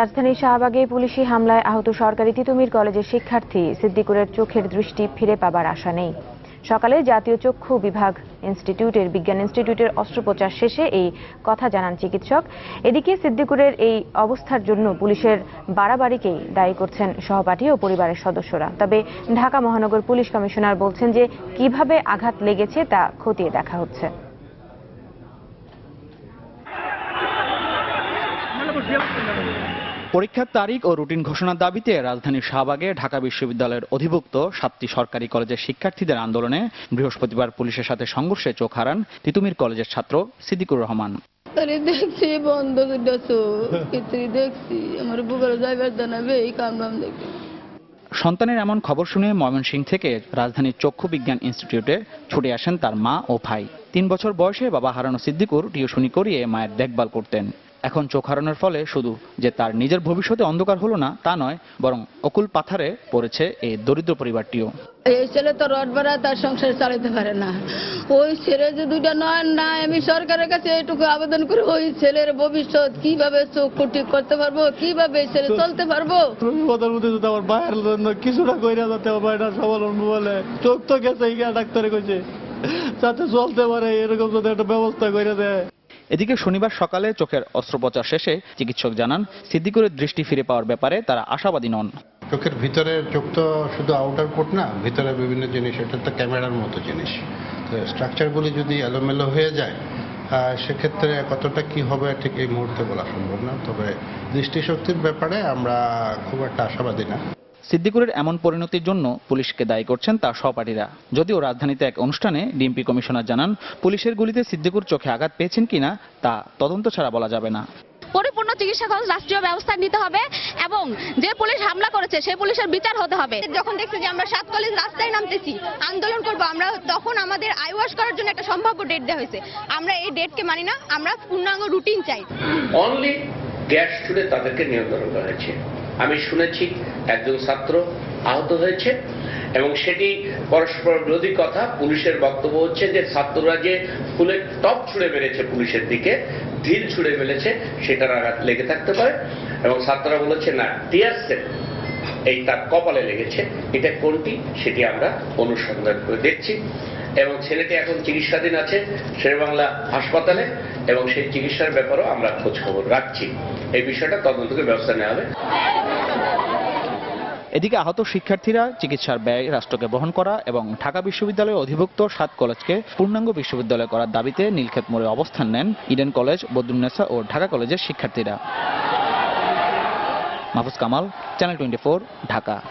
রাজধানীর শাহবাগে পুলিশি হামলায় আহত সরকারি তিতুমির কলেজের শিক্ষার্থী সিদ্দিকুরের চোখের দৃষ্টি ফিরে পাবার আশা নেই। সকালে জাতীয় চক্ষু বিভাগ ইনস্টিটিউটের, বিজ্ঞান ইনস্টিটিউটের অস্ত্রোপচার শেষে এই কথা জানান চিকিৎসক। এদিকে সিদ্দিকুরের এই অবস্থার জন্য পুলিশের বাড়াবাড়িকেই দায়ী করছেন সহপাঠী ও পরিবারের সদস্যরা। তবে ঢাকা মহানগর পুলিশ কমিশনার বলছেন যে, কীভাবে আঘাত লেগেছে তা খতিয়ে দেখা হচ্ছে। পরীক্ষার তারিখ ও রুটিন ঘোষণার দাবিতে রাজধানীর শাহবাগে ঢাকা বিশ্ববিদ্যালয়ের অধিভুক্ত সাতটি সরকারি কলেজের শিক্ষার্থীদের আন্দোলনে বৃহস্পতিবার পুলিশের সাথে সংঘর্ষে চোখ হারান তিতুমির কলেজের ছাত্র সিদ্দিকুর রহমান। আরে দেখছি বন্ধ করতেছো দেখছি আমার বুকের যাইবার জানাবে এই কাম দেখি। সন্তানের এমন খবর শুনে ময়মনসিংহ থেকে রাজধানীর চক্ষু বিজ্ঞান ইনস্টিটিউটে ছুটে আসেন তার মা ও ভাই। তিন বছর বয়সে বাবা হারানো সিদ্দিকুর টিউশনি করিয়ে মায়ের দেখভাল করতেন। এখন চোখ হারানোর ফলে শুধু যে তার নিজের ভবিষ্যতে অন্ধকার হলো না তা নয় বরং অকুল পাথারে পড়েছে এই দরিদ্র পরিবারটিও। এই ছেলে তো রড ভাড়া তার সংসার চালাতে পারে না। ওই ছেলে যে দুইটা নয় না আমি সরকারের কাছে এটুকু আবেদন করি ওই ছেলের ভবিষ্যৎ কীভাবে চোখ ঠিক করতে পারব কীভাবে এই ছেলে চলতে পারব? মধ্যে যদি আমার ভাইয়ের জন্য কিছুটা কইরা যাতে আমার ভাইটা বলে চোখ তো গেছে ডাক্তারে কইছে যাতে চলতে পারে এরকম যদি একটা ব্যবস্থা করে দেয়। এদিকে শনিবার সকালে চোখের অস্ত্রোপচার শেষে চিকিৎসক জানান, সিদ্দিকুরের দৃষ্টি ফিরে পাওয়ার ব্যাপারে তারা আশাবাদী নন। চোখের ভিতরে চোখ তো শুধু আউটার কোট না, ভিতরে বিভিন্ন জিনিস, এটা তো ক্যামেরার মতো জিনিস। তো স্ট্রাকচারগুলি যদি এলোমেলো হয়ে যায় সেক্ষেত্রে কতটা কি হবে ঠিক এই মুহূর্তে বলা সম্ভব না। তবে দৃষ্টিশক্তির ব্যাপারে আমরা খুব একটা আশাবাদী না। সিদ্দিকুরের এমন পরিণতির জন্য পুলিশকে দায়ী করছেন তার সহপাঠীরা। যদিও রাজধানীতে এক অনুষ্ঠানে ডিএমপি কমিশনার জানান পুলিশের গুলিতে সিদ্দিকুর চোখে আঘাত পেয়েছেন কিনা তা তদন্ত ছাড়া বলা যাবে না। পরিপূর্ণ চিকিৎসা খরচ রাষ্ট্রীয় ব্যবস্থা নিতে হবে এবং যে পুলিশ হামলা করেছে সেই পুলিশের বিচার হতে হবে। যখন দেখছি যে আমরা সাত কলেজ রাস্তায় নামতেছি আন্দোলন করব আমরা তখন আমাদের আইওয়াশ করার জন্য একটা সম্ভাব্য ডেট দেওয়া হয়েছে। আমরা এই ডেটকে মানি না আমরা পূর্ণাঙ্গ রুটিন চাই। অনলি গ্যাস ছুড়ে তাদেরকে নিয়ন্ত্রণ করা হয়েছে। আমি শুনেছি একজন ছাত্র আহত হয়েছে এবং সেটি পরস্পর বিরোধী কথা। পুলিশের বক্তব্য হচ্ছে যে ছাত্ররা যে ফুলের টপ ছুড়ে মেরেছে পুলিশের দিকে, ঢিল ছুড়ে মেরেছে সেটার আঘাত লেগে থাকতে পারে এবং ছাত্ররা বলেছে, না টিয়ারসেল এই তার কপালে লেগেছে। এটা কোনটি সেটি আমরা অনুসন্ধান করে দেখছি। এবং ছেলেটি এখন চিকিৎসাধীন আছে শেরেবাংলা হাসপাতালে। এবং সেই চিকিৎসার ব্যাপারেও আমরা খোঁজ খবর রাখছি। এই বিষয়টা তদন্তকে ব্যবস্থা নেওয়া হবে। এদিকে আহত শিক্ষার্থীরা চিকিৎসার ব্যয় রাষ্ট্রকে বহন করা এবং ঢাকা বিশ্ববিদ্যালয়ে অধিভুক্ত সাত কলেজকে পূর্ণাঙ্গ বিশ্ববিদ্যালয় করার দাবিতে নীলক্ষেত মোড়ে অবস্থান নেন ইডেন কলেজ বদরুন্নেসা ও ঢাকা কলেজের শিক্ষার্থীরা। Mahfuz Kamal, channel twenty Dhaka.